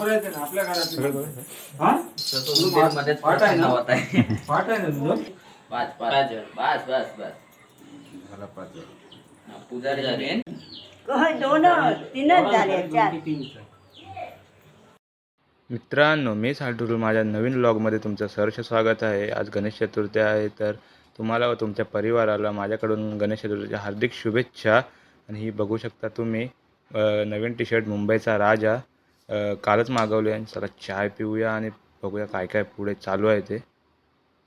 वापरायचं ना आपल्या घरात. हा? मध्ये पाठ आहे ना? पाठ आहे. ना तुझं? पाच पाच बस बस बस. मला पाच पुजारी झाले होय, दोन तीनच झाले चार. मित्रांनो मी साठुरू माझ्या नवीन व्लॉगमध्ये तुमचं सहर्ष स्वागत आहे. आज गणेश चतुर्थी आहे तर तुम्हाला व तुमच्या परिवाराला माझ्याकडून गणेश चतुर्थीच्या हार्दिक शुभेच्छा. आणि ही बघू शकता तुम्ही नवीन टी शर्ट मुंबईचा राजा. कालच मागवले आणि चला चाय पिऊया आणि बघूया काय काय पुढे चालू आहे ते.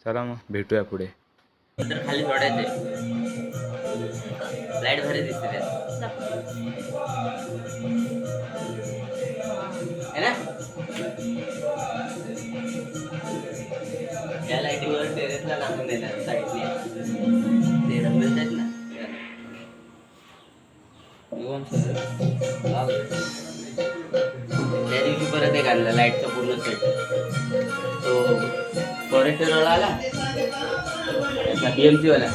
चला मग भेटूया पुढे. खाली सोडायचे लाइट भारी दिसते त्यात. है ना? या लाईटीवर टेरेसला लागून देणार साईडने. ते डबल्स आहेत ना फॉरेस्टर आला. बीएमसी वाला.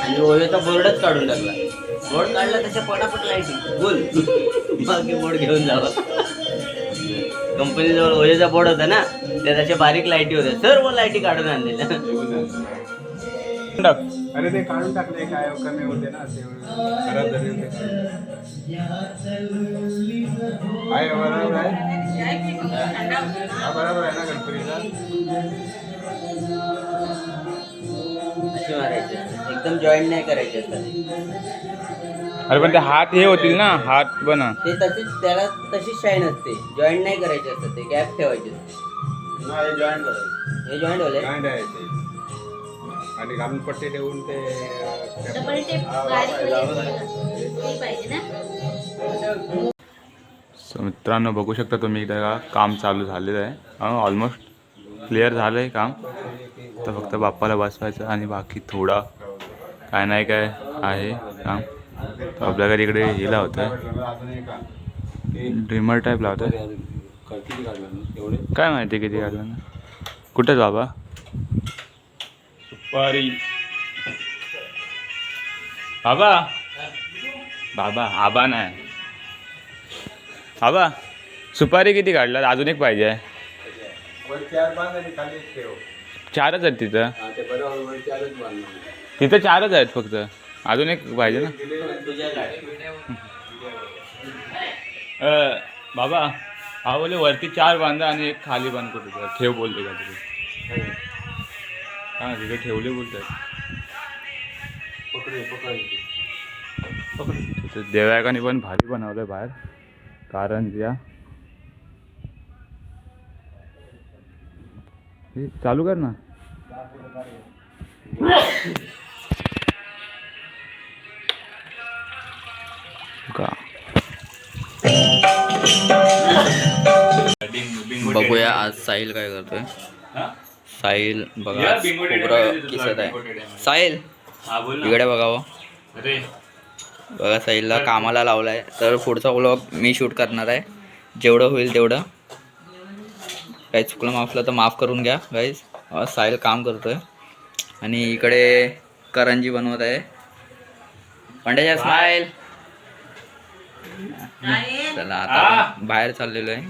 आणि ओयोचा बोर्डच काढून टाकला. बोर्ड काढला त्याच्या पटापट लाईटी बोल. बाकी बोर्ड घेऊन जावा. कंपनीजवळ जवळ बोर्ड होता ना त्या त्याच्या बारीक लाईटी होत्या. सर्व लाईटी काढून आणलेल्या. अरे ते काढून टाकले काय हो, कमी होते ना ते खराब झाले होते. बरोबर आहे. बरोबर आहे ना गणपतीचा? अशी मारायची. एकदम जॉईंट नाही करायचे असतात अरे पण ते हात हे होतील ना? हात बना. ते तशीच त्याला तशीच शाईन असते. जॉईंट नाही करायचे असतात. ते गॅप ठेवायचे. असते ना हे जॉईंट करायचं हे जॉईंट ते आणि घालून पट्टी ठेवून ते डबल टेप बारीक पाहिजे ना? सो मित्रांनो बघू शकता तुम्ही इथं का? काम चालू झालेलं आहे. ऑलमोस्ट क्लिअर झालं आहे काम. तर फक्त बाप्पाला बसवायचं आणि बाकी थोडा काय नाही काय आहे काम. तर आपल्या घरी इकडे हे लावतं. ड्रीमर टाईप लावतं काय माहिती किती काढलं ना. कुठेच बाबा? सुपारी. बाबा? बाबा आबा नाही आबा सुपारी किती काढला? अजून एक पाहिजे आहे. वर चार बांध आणि खाली एक ठेव. चारच आहेत तिथं? हा ते बरोबर वर चारच बांध तिथं चारच आहेत फक्त. अजून एक पाहिजे ना? तुझ्या अ, बाबा हा बोले वरती चार बांधा आणि एक खाली बांध कुठे ठेव बोलते का तरी हा तिथे ठेवले बोलतात. पकडे पकड तिथं देवायकाने पण भारी बनवलंय बाहेर. कारण या हे चालू कर ना. का? बघूया आज साहिल काय करतोय. साहिल बघा किसत आहे. साहिल इकडे बघावं अरे. बघा साहिलला कामाला लावलाय. तर पुढचा व्लॉग मी शूट करणार आहे. जेवढं होईल तेवढं. काही चुकलं माफलं तर माफ करून घ्या गाईज साहिल काम करतोय. आणि इकडे करंजी बनवत आहे. पंड्याच्या स्माईल चला आता बाहेर चाललेलो आहे.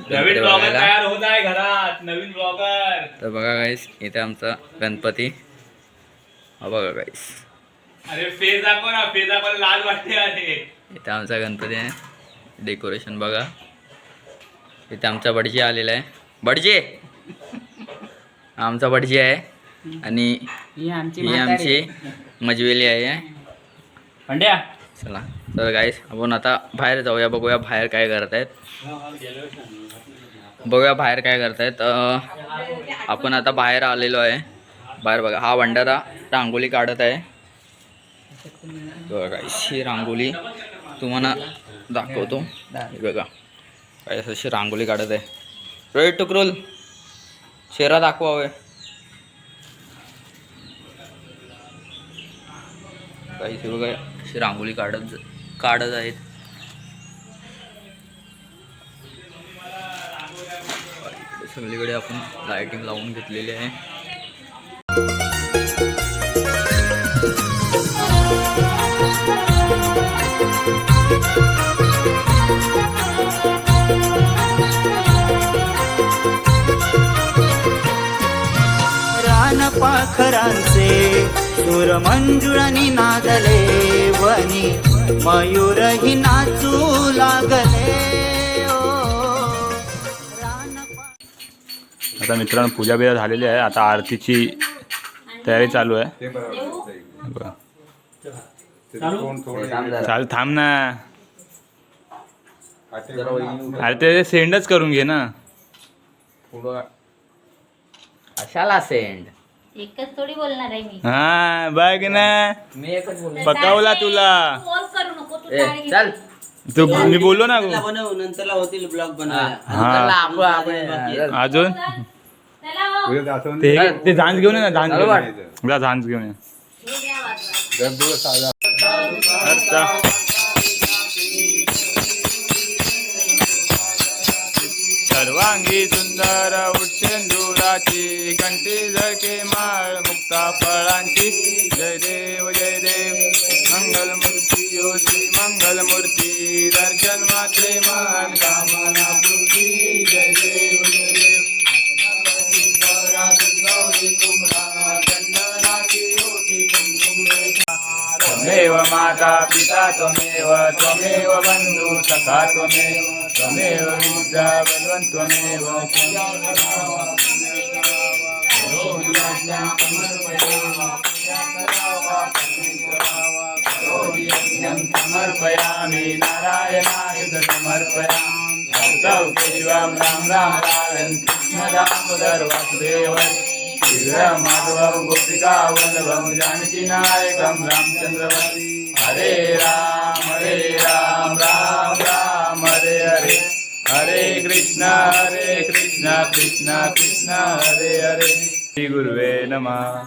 तर बघा गाईस इथे आमचा गणपती. हा बघा गाईस इथे आमचा गणपती आहे. डेकोरेशन बघा. इथे आमचा बडजी आलेला आहे. बडजी. हा आमचा बडजी आहे आणि ही आमची मजवेली आहे पंड्या चला तर गाईस आपण आता बाहेर जाऊया बघूया बाहेर काय करत आहेत बघूया बाहेर काय करतायत. अं, आपण आता बाहेर आलेलो आहे. बाहेर बघा हा भंडारा रांगोळी काढत आहे. बघा गाईस ही रांगोळी तुम्हाला दाखवतो. हे बघा काय अशी रांगोळी काढत आहे. रोहित टुकरुल चेहरा दाखवावे काही ते बघा अशी रांगोळी काढत काढत आहेत. सगळीकडे आपण लाइटिंग लावून घेतलेली आहे. सुर मंजुळनी नादले वनी मयूरही नाचू लागले. आता मित्रांनो पूजा बिजा झालेली आहे. आता आरतीची तयारी चालू आहे. चाल थांब ना. अरे ते सेंडच करून घे ना. पुढं कशाला सेंड एकच थोडी बोलणार आहे मी. हा बघ ना. मी एकच बोललो पकावला तुला. करू नको तू ए टाळी घे. चल तू मी बोललो ना बनवू नंतरला होतील ब्लॉग बनवायला. नंतरला आपण आपण अजून? चला हो. ते ते झांज घेऊन ये ना झांज घेऊन वाट. ये. जा झांज घेऊन ये. हे. दर दिवस अच्छा सर्वांगी सुंदर उठसेंदुराची कंठी झळके माळ मुक्ता फळांची. जय देव जय देव मंगल मूर्ती योशी मंगल मूर्ती दर्शन मात्रे मान कामना पूर्ती जय देव जय देव त्वमेव माता पिता त्वमेव त्वमेव बन्धु सखा त्वमेव त्वमेव विद्या बलवन् त्वमेव समर्पयामि नारायणायुध समर्पयामि भक्तौ केशवं राम राम लालन कृष्ण दामोदर वासुदेव श्रीरा माधवं गोपिका वल्लभं जानकी नायकं रामचन्द्रवती हरे राम हरे राम राम राम हरे हरे कृष्ण हरे कृष्ण कृष्ण कृष्ण हरे हरे. श्री गुरुवे नमः.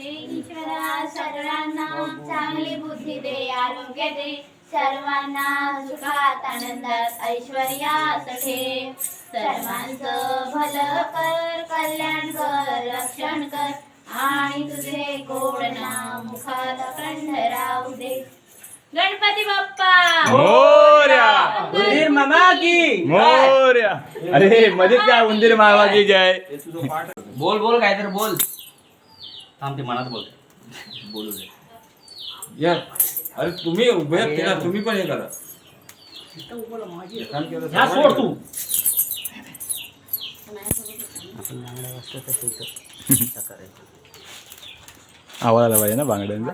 ईश्वरा सर्वांना चांगली बुद्धी दे आरोग्य दे. सर्वांना सुखात आनंदात ऐश्वर्यात ठेव सर्वांचं भलं कर कल्याण कर रक्षण कर. आणि तुझे गोड नाम मुखात अखंड राहू दे. गणपती बाप्पा! उंदीर मामा की मोर्या अरे मध्येच काय उंदीर मामाची जय बोल बोल काय तर बोल थांब ते मनात बोल बोलू दे या अरे तुम्ही उभे आहेत ना तुम्ही पण हे करा ह्या सोड तू आवाज आला पाहिजे ना बांगड्यांचा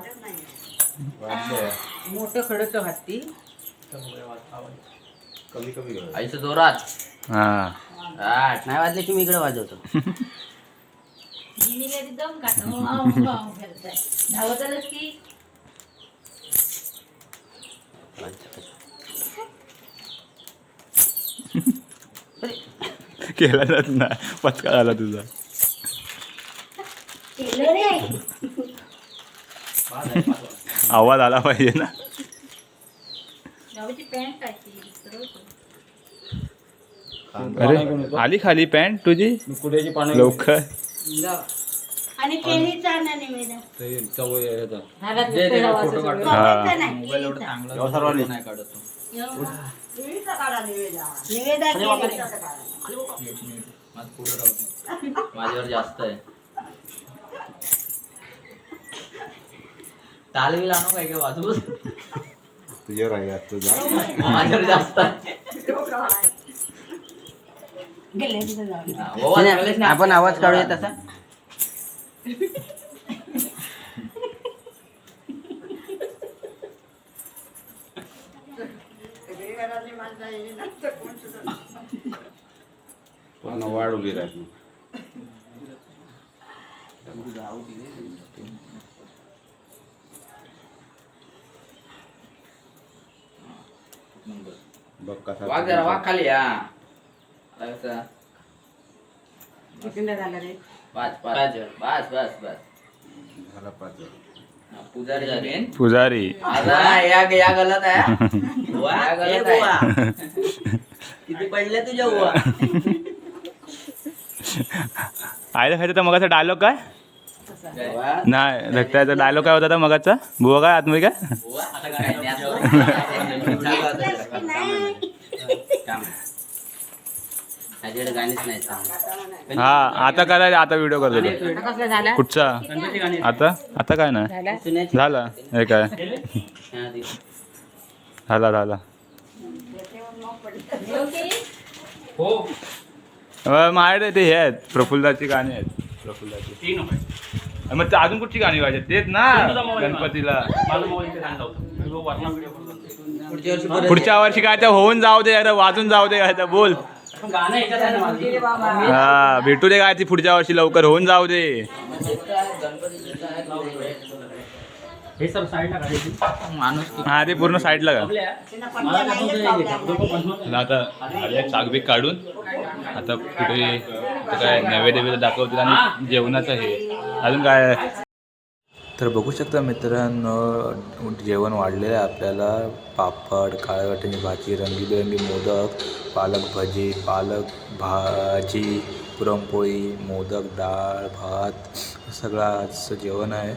मोठं खडक हत्ती कमी कमी. आईचं जोरात. हा. आठ. नाही वाजले की मी इकडे वाजवतो केला जात ना पचका झाला तुझा. आवाज आला पाहिजे ना. अरे आली खाली पॅन्ट तुझी? कुड्याची पानं लवकर. आणि केळीचा ना निवेदन ते चवळ यायचा. दे दे फोटो काढतो. हा. मोबाईल एवढं चांगलं या सर्वांनी. नाही काढत तो. केळीचा काढा निवेदा. निवेदा केळीचा काढा. माझं पुढं राहू दे. माझ्यावर जास्त आहे. तालवी आणू काय काय वाजवू तुझ्यावर आहे आज तुझा माझ्यावर जास्त आहे. आपण आवाज काढूया तसा. पूर्ण वाढ उभी बघ कसा वाघ जरा वाघ खाली हा आता. कसं? कितींदा झालं रे? बस बस बस बस बस झाला पाच हा, पुजारी पुजारी. आता या या गलत आहे. या गलत आहे. किती पडले तुझ्या आयला खायचं तर मगाचा डायलॉग काय? नाही धक्त्याचा डायलॉग काय होता तर मगाचा? बुवा काय आतमध्ये काय? बुवा, आता काय त्याच्याकडे गाणीच नाही चांगलं. हा आता करायचं आता व्हिडिओ करतो तो. कसलं झालं? कुठचा? आता? आता काय नाही? सुन्याची. झाला. हे काय? हा, ती. झाला झाला. अं, माझ्याकडे ते हे आहेत. प्रफुल्लाची गाणी आहेत. प्रफुल्लाची. मग ते अजून कुठची गाणी पाहिजे तेच ना गणपतीला. पुढच्या वर्षी परत पुढच्या वर्षी काय तर होऊन जाऊ दे अरे वाजून जाऊ दे काय तर बोल. हा भेटू दे काय ती पुढच्या वर्षी लवकर होऊन जाऊ दे. माणूस हा ते पूर्ण साईडला का आता चाकबीक काढून. आता कुठे काय नैवेद्य दाखवतील आणि जेवणाचं हे. अजून काय? तर बघू शकता मित्रांनो जेवण वाढलेलं आहे आपल्याला. पापड काळ्या वाट्याची भाजी रंगीबेरंगी मोदक पालक भजी पालक भाजी पुरणपोळी मोदक डाळ भात सगळं आजचं जेवण आहे.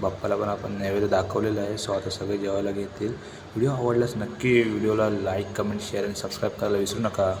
बाप्पाला पण आपण नैवेद्य दाखवलेलं आहे सो आता सगळे जेवायला घेतील. व्हिडिओ आवडल्यास नक्की व्हिडिओला लाईक कमेंट शेअर आणि सबस्क्राईब करायला विसरू नका.